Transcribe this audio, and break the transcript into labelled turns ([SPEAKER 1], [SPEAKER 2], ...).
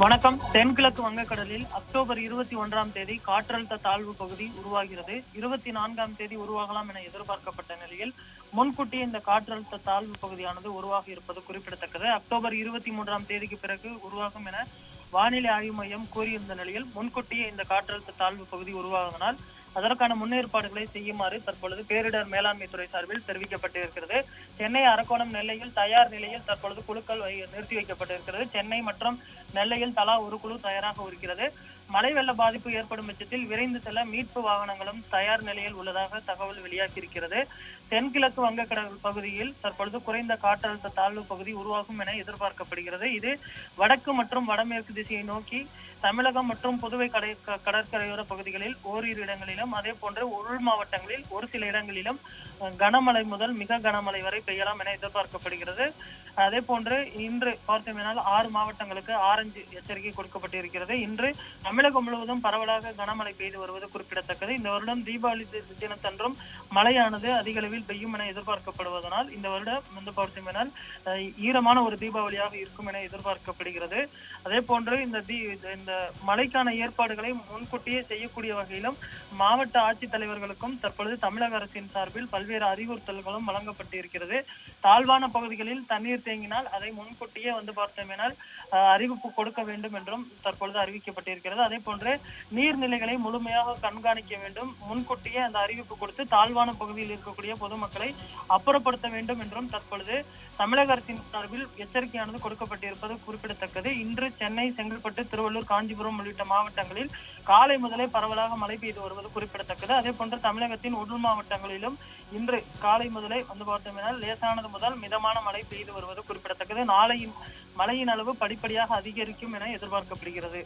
[SPEAKER 1] வணக்கம். தென்கிழக்கு வங்கக்கடலில் அக்டோபர் இருபத்தி ஒன்றாம் தேதி காற்றழுத்த தாழ்வு பகுதி உருவாகிறது. இருபத்தி நான்காம் தேதி உருவாகலாம் என எதிர்பார்க்கப்பட்ட நிலையில் முன்கூட்டியே இந்த காற்றழுத்த தாழ்வு பகுதியானது உருவாகி இருப்பது குறிப்பிடத்தக்கது. அக்டோபர் இருபத்தி மூன்றாம் தேதிக்கு பிறகு உருவாகும் என வானிலை ஆய்வு மையம் கூறியிருந்த நிலையில் முன்கூட்டியே இந்த காற்றழுத்த தாழ்வு பகுதி உருவாவதனால் அதற்கான முன்னேற்பாடுகளை செய்யுமாறு தற்பொழுது பேரிடர் மேலாண்மை துறை சார்பில் தெரிவிக்கப்பட்டிருக்கிறது சென்னை அரக்கோணம் நெல்லையில் தயார் நிலையில் தற்பொழுது குழுக்கள் வை- நிறுத்தி வைக்கப்பட்டிருக்கிறது சென்னை மற்றும் நெல்லையில் தலா ஒரு குழு தயாராக இருக்கிறது. மழை வெள்ள பாதிப்பு ஏற்படும் பட்சத்தில் விரைந்து செல்ல மீட்பு வாகனங்களும் தயார் நிலையில் உள்ளதாக தகவல் வெளியாகியிருக்கிறது. தென்கிழக்கு வங்கக்கடல் பகுதியில் தற்பொழுது குறைந்த காற்றழுத்த தாழ்வு பகுதி உருவாகும் என எதிர்பார்க்கப்படுகிறது. இது வடக்கு மற்றும் வடமேற்கு திசையை நோக்கி தமிழகம் மற்றும் புதுவை கடை கடற்கரையோர பகுதிகளில் ஓரிரு இடங்களிலும் அதே போன்று உள் மாவட்டங்களில் ஒரு சில இடங்களிலும் கனமழை முதல் மிக கனமழை வரை பெய்யலாம் என எதிர்பார்க்கப்படுகிறது. அதே போன்று இன்று பார்த்தோமேனால் ஆறு மாவட்டங்களுக்கு ஆரஞ்சு எச்சரிக்கை கொடுக்கப்பட்டிருக்கிறது. இன்று தமிழகம் முழுவதும் பரவலாக கனமழை பெய்து வருவது குறிப்பிடத்தக்கது. இந்த வருடம் தீபாவளி தினத்தன்றும் மழையானது அதிக அளவில் பெய்யும் என எதிர்பார்க்கப்படுவதனால் இந்த வருடம் வந்து பார்த்தோமேனால் ஈரமான ஒரு தீபாவளியாக இருக்கும் என எதிர்பார்க்கப்படுகிறது. அதே போன்று இந்த தீ இந்த- மழைக்கான ஏற்பாடுகளை முன்கூட்டியே செய்யக்கூடிய வகையிலும் மாவட்ட ஆட்சித்தலைவர்களுக்கும் தற்பொழுது தமிழக அரசின் சார்பில் பல்வேறு அறிவுறுத்தல்களும் வழங்கப்பட்டிருக்கிறது. தாழ்வான பகுதிகளில் தண்ணீர் தேங்கினால் அதை முன்கூட்டியே வந்து பார்த்தோமேனால் அறிவிப்பு கொடுக்க வேண்டும் என்றும் தற்பொழுது அறிவிக்கப்பட்டிருக்கிறது. அதே போன்று நீர்நிலைகளை முழுமையாக கண்காணிக்க வேண்டும். முன்கூட்டியே அந்த அறிவிப்பு கொடுத்து தாழ்வான பகுதியில் இருக்கக்கூடிய பொதுமக்களை அப்புறப்படுத்த வேண்டும் என்றும் தற்பொழுது தமிழக அரசின் சார்பில் எச்சரிக்கையானது கொடுக்கப்பட்டிருப்பது குறிப்பிடத்தக்கது. இன்று சென்னை செங்கல்பட்டு திருவள்ளூர் காஞ்சிபுரம் உள்ளிட்ட மாவட்டங்களில் காலை முதலே பரவலாக மழை பெய்து வருவது குறிப்பிடத்தக்கது. அதே போன்று தமிழகத்தின் உள் மாவட்டங்களிலும் இன்று காலை முதலே வந்து பார்த்தோம்னால் லேசானது முதல் மிதமான மழை பெய்து வருவது குறிப்பிடத்தக்கது. நாளையின் மழையின் அளவு படிப்படியாக அதிகரிக்கும் என எதிர்பார்க்கப்படுகிறது.